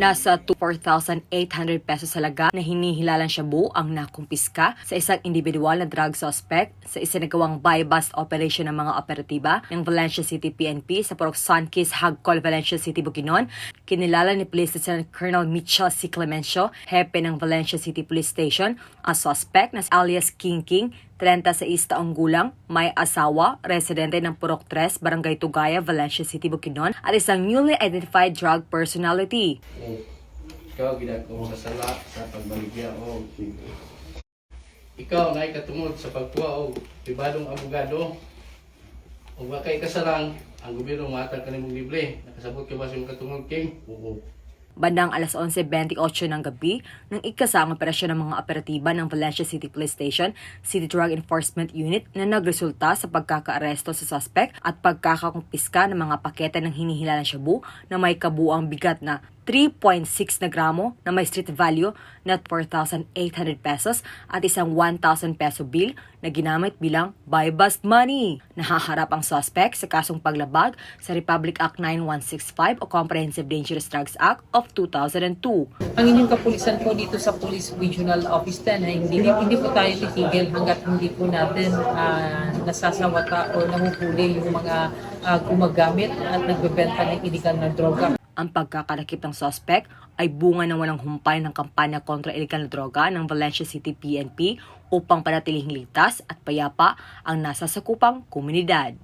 Nasa 4,800 pesos halaga na hinihilalang shabu ang nakumpiska sa isang individual na drug suspect sa isinagawang buy-bust operation ng mga operatiba ng Valencia City PNP sa Purok Sunkist, Hagcol, Valencia City, Bukidnon. Kinilala ni Police Lieutenant Colonel Mitchell C. Clemencio, hepe ng Valencia City Police Station, ang suspect na alias King King 36 taong gulang, may asawa, residente ng Purok 3, Barangay Tugaya, Valencia City, Bukidnon, at isang newly identified drug personality. Oh, ikaw ginagawa sa sala sa pagbaligya o ikaw na katungod sa pagkuha o pribadong abogado. O ba kay kasarang ang gobyerno matag kanimong libre. Nakasabot ka ba sa imong katungod king? Oo Bandang alas 11.28 ng gabi, nang ikasa ang operasyon ng mga operatiba ng Valencia City Police Station, City Drug Enforcement Unit na nagresulta sa pagkakaaresto sa suspect at pagkakakumpiska ng mga pakete ng hinihilalang shabu na may kabuang bigat na 3.6 na gramo na may street value na 4,800 pesos at isang 1,000 peso bill na ginamit bilang buy-bust money. Nahaharap ang suspect sa kasong paglabag sa Republic Act 9165 o Comprehensive Dangerous Drugs Act of 2002. ang inyong kapulisan po dito sa Police Regional Office 10 ay hindi, hindi po tayo titigil hanggat hindi po natin ah, nasasawata o nahuhuli yung mga ah, gumagamit at nagbebenta ng illegal na droga. Ang pagkakalakip ng suspect ay bunga ng walang humpay ng kampanya kontra illegal na droga ng Valencia City PNP upang panatilihing ligtas at payapa ang nasa sakupang komunidad.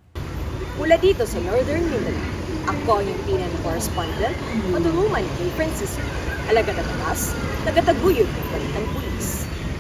Mula dito sa Northern Mindanao, ako yung PNN correspondent o tuluman kay Francis. Alagat at atas, tagataguyod ng Balitang Pulis.